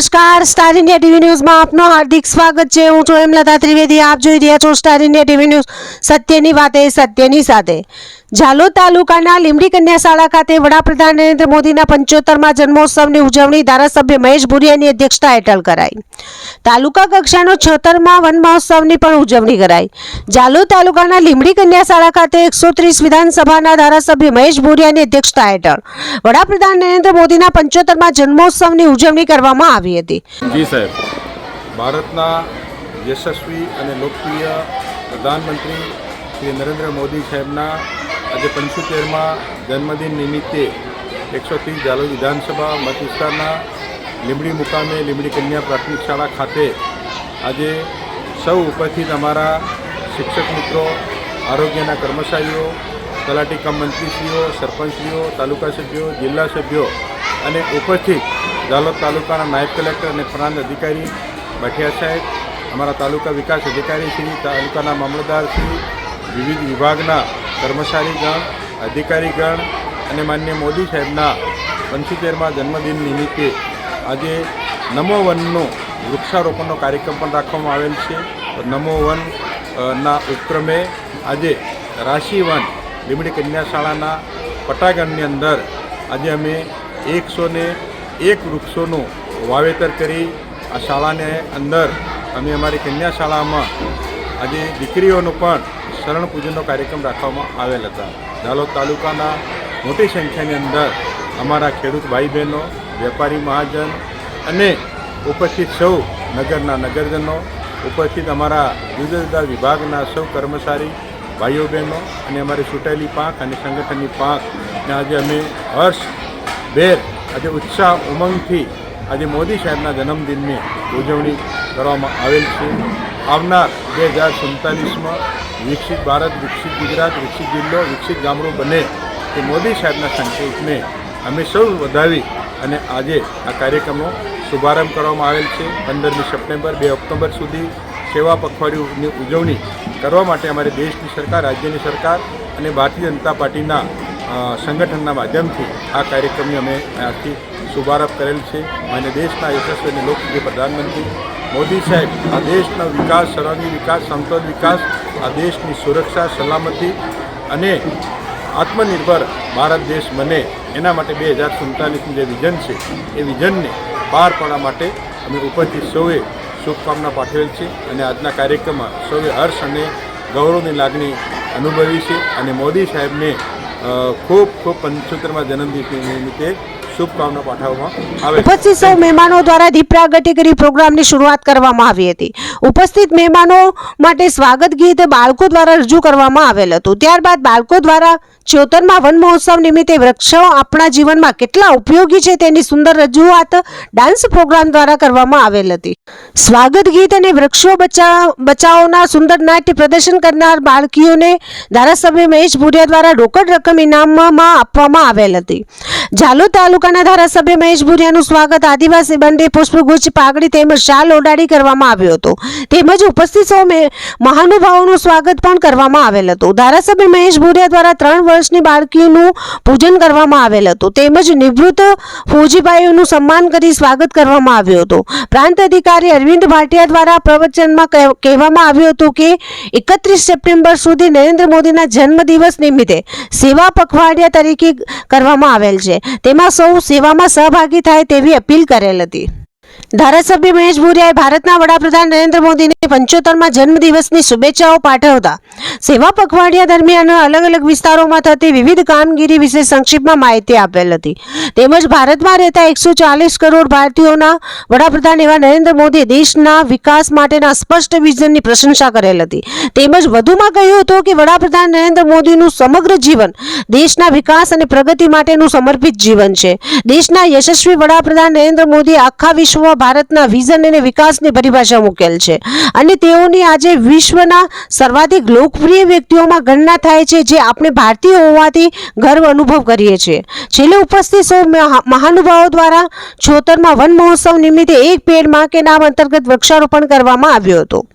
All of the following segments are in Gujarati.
નમસ્કાર સ્ટાર ઇન્ડિયા ટીવી ન્યૂઝમાં આપનું હાર્દિક સ્વાગત છે. હું છું હેમલતા ત્રિવેદી. આપ જોઈ રહ્યા છો સ્ટાર ઇન્ડિયા ટીવી ન્યૂઝ સત્યની વાતે સત્યની સાથે. ઝાલોદ તાલુકાના લીમડી કન્યા શાળા ખાતે વડાપ્રધાન નરેન્દ્ર મોદીના પંચોતેરમાં જન્મોત્સવની ઉજવણી ધારાસભ્ય મહેશ ભુરિયાની અધ્યક્ષતા હેઠળ કરાઈ. તાલુકા કક્ષાનો છોતરમાં વન મહોત્સવની પણ ઉજવણી કરાઈ. ઝાલોદ તાલુકાના લીમડી કન્યા શાળા ખાતે એકસો ત્રીસ વિધાનસભાના ધારાસભ્ય મહેશ ભુરિયાની અધ્યક્ષતા હેઠળ વડાપ્રધાન નરેન્દ્ર મોદીના પંચોતેરમાં જન્મોત્સવની ઉજવણી કરવામાં આવી હતી. ભારતના યશસ્વી અને લોકપ્રિય પ્રધાનમંત્રી શ્રી નરેન્દ્ર મોદી સાહેબના આજે પંચોતેરમાં જન્મદિન નિમિત્તે એકસો ત્રીસ જાલોદ વિધાનસભા મત વિસ્તારના લીંબડી મુકામે લીંબડી કન્યા પ્રાથમિક શાળા ખાતે આજે સૌ ઉપસ્થિત અમારા શિક્ષક મિત્રો, આરોગ્યના કર્મચારીઓ તલાટી કમ મંત્રીશ્રીઓ, સરપંચશ્રીઓ, તાલુકા સભ્યો, જિલ્લા સભ્યો અને ઉપસ્થિત ઝાલોદ તાલુકાના નાયબ કલેક્ટર અને પ્રાંત અધિકારી ભટિયા સાહેબ, અમારા તાલુકા વિકાસ અધિકારી શ્રી, તાલુકાના મામલતદાર શ્રી, વિવિધ વિભાગના કર્મચારીગણ અધિકારીગણ અને માન્ય મોદી સાહેબના પંચોતેરમાં જન્મદિન નિમિત્તે આજે નમો વનનો વૃક્ષારોપણનો કાર્યક્રમ પણ રાખવામાં આવેલ છે. નમો વન ના ઉપક્રમે આજે રાશિ વન લીમડી કન્યા શાળાના પટાગણની અંદર આજે અમે એકસો ને એક વૃક્ષોનું વાવેતર કરી આ શાળાને અંદર અમે અમારી કન્યા શાળામાં આજે દીકરીઓનું પણ શરણ પૂજનનો કાર્યક્રમ રાખવામાં આવેલ હતા. ઝાલોદ તાલુકાના મોટી સંખ્યાની અંદર અમારા ખેડૂત ભાઈ બહેનો વેપારી મહાજન અને ઉપસ્થિત સૌ નગરના નગરજનો, ઉપસ્થિત અમારા જુદા જુદા વિભાગના સૌ કર્મચારી ભાઈઓ બહેનો અને અમારી ચૂંટાયેલી પાંખ અને સંગઠનની પાંખને આજે અમે હર્ષ, ભેર, આજે ઉત્સાહ, ઉમંગથી આજે મોદી સાહેબના જન્મદિનની ઉજવણી કરવામાં આવેલ છે. આવનાર બે હજાર સુડતાલીસમાં વિકસિત ભારત, વિકસિત ગુજરાત, વિકસિત જિલ્લો, વિકસિત ગામડું બને તે મોદી સાહેબના સંકલ્પને અમે સૌ વધાવી અને આજે આ કાર્યક્રમનો શુભારંભ કરવામાં આવેલ છે. પંદરમી સપ્ટેમ્બર, બે ઓક્ટોબર સુધી સેવા પખવાડિયુંની ઉજવણી કરવા માટે અમારી દેશની સરકાર, રાજ્યની સરકાર અને ભારતીય જનતા પાર્ટીના સંગઠનના માધ્યમથી આ કાર્યક્રમની અમે આજથી શુભારંભ કરેલ છે. અને દેશના યશસ્વી અને લોકપ્રિય પ્રધાનમંત્રી મોદી સાહેબ આ દેશનો વિકાસ સર્વાંગી વિકાસ સમતોલ વિકાસ આ દેશની સુરક્ષા, સલામતી અને આત્મનિર્ભર ભારત દેશ બને એના માટે બે હજાર સુડતાલીસનું જે વિઝન છે, એ વિઝનને પાર પાડવા માટે અમે ઉપસ્થિત સૌએ શુભકામના પાઠવેલ છે અને આજના કાર્યક્રમમાં સૌએ હર્ષ અને ગૌરવની લાગણી અનુભવી છે અને મોદી સાહેબને ખૂબ ખૂબ પંચોતેરમાં જન્મદિન નિમિત્તે શુભકામના પાઠવવામાં આવે. ઉપસ્થિત સૌ મહેમાનો દ્વારા દીપ પ્રાગટ્ય કરી પ્રોગ્રામની શરૂઆત કરવામાં આવી હતી. ઉપસ્થિત મહેમાનો માટે સ્વાગત ગીત બાળકો દ્વારા રજૂ કરવામાં આવેલ હતું. ત્યારબાદ બાળકો દ્વારા છોતેરમાં વન મહોત્સવ નિમિત્તે વૃક્ષો આપણા જીવનમાં કેટલા ઉપયોગી છે તેની સુંદર રજૂઆત ડાન્સ પ્રોગ્રામ દ્વારા કરવામાં આવેલ હતી. સ્વાગત ગીત અને વૃક્ષો બચા, બચાવોના સુંદર નાટ્ય પ્રદર્શન કરનાર બાળકીઓને ધારાસભ્ય મહેશ ભુરિયા દ્વારા રોકડ રકમ ઇનામમાં આપવામાં આવેલ હતી. ઝાલોદ તાલુકાના ધારાસભ્ય મહેશ ભુરિયાનું સ્વાગત. આદિવાસી બંને પુષ્પગુચ્છ પાઘડી તેમજ શાલ ઓડાડી કરવામાં આવ્યો હતો. તેમજ ઉપસ્થિત સૌ મહાનુભાવોનું સ્વાગત પણ કરવામાં આવેલ હતું. ધારાસભ્ય મહેશ ભુરિયા દ્વારા ત્રણ વર્ષની બાળકીનું પૂજન કરવામાં આવેલ હતું. તેમજ નિવૃત્ત ફૌજીભાઈઓનું સન્માન કરી સ્વાગત કરવામાં આવ્યું હતું. પ્રાંત અધિકારી અરવિંદ ભાટિયા દ્વારા પ્રવચનમાં કહેવામાં આવ્યું હતું કે, એકત્રીસ સપ્ટેમ્બર સુધી નરેન્દ્ર મોદીના જન્મદિવસ નિમિત્તે સેવા પખવાડિયા તરીકે કરવામાં આવેલ છે. તેમાં સૌ સેવામાં સહભાગી થાય તેવી અપીલ કરેલ હતી. ધારાસભ્ય મહેશ ભુરિયાએ ભારતના વડાપ્રધાન નરેન્દ્ર મોદીને પંચોતેરમાં જન્મદિવસની શુભેચ્છાઓ પાઠવતા. સેવા પખવાડિયા દરમિયાન અલગ અલગ વિસ્તારોમાં થતી વિવિધ કામગીરી વિશે સંક્ષિપ્તમાં માહિતી આપેલ હતી. તેમજ ભારતમાં રહેતા એકસો ચાલીસ કરોડ ભારતીયોના વડાપ્રધાન એવા નરેન્દ્ર મોદી દેશના વિકાસ માટેના સ્પષ્ટ વિઝનની પ્રશંસા કરેલ હતી. તેમજ વધુમાં કહ્યું હતું કે વડાપ્રધાન નરેન્દ્ર મોદીનું સમગ્ર જીવન દેશના વિકાસ અને પ્રગતિ માટેનું સમર્પિત જીવન છે. દેશના યશસ્વી વડાપ્રધાન નરેન્દ્ર મોદી આખા વિશ્વમાં ભારતના વિઝન અને વિકાસની પરિભાષા મૂકેલ છે. અને તેઓની આજે વિશ્વના સર્વાધિક લોકપ્રિય વ્યક્તિઓમાં ગણના થાય છે જે આપણે ભારતીય હોવાથી ગર્વ અનુભવ કરીએ છીએ. છેલ્લે ઉપસ્થિત સૌ મહા- મહાનુભાવો દ્વારા છોતરમાં વન મહોત્સવ નિમિત્તે એક પેડમાં કે નામ અંતર્ગત વૃક્ષારોપણ કરવામાં આવ્યું હતું.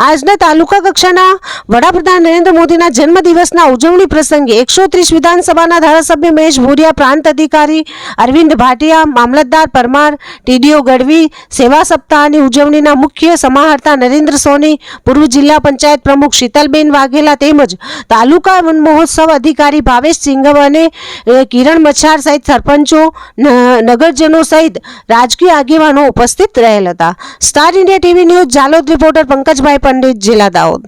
આજના તાલુકા કક્ષાના વડાપ્રધાન નરેન્દ્ર મોદીના જન્મદિવસના ઉજવણી પ્રસંગે એકસો ત્રીસ વિધાનસભાના ધારાસભ્ય મહેશ ભુરિયા, પ્રાંત અધિકારી અરવિંદ ભાટિયા, મામલતદાર પરમાર ટીડીઓ ગઢવી સેવા સપ્તાહની ઉજવણીના મુખ્ય સમાહર્તા નરેન્દ્ર સોની, પૂર્વ જિલ્લા પંચાયત પ્રમુખ શીતલબેન વાઘેલા તેમજ તાલુકા વન મહોત્સવ અધિકારી ભાવેશ સિંઘવ અને કિરણ મચ્છાર સહિત સરપંચો નગરજનો સહિત રાજકીય આગેવાનો ઉપસ્થિત રહેલ હતા. Star India TV news, Jalod reporter Pankajbhai Pandit, જિલ્લા દાહોદ.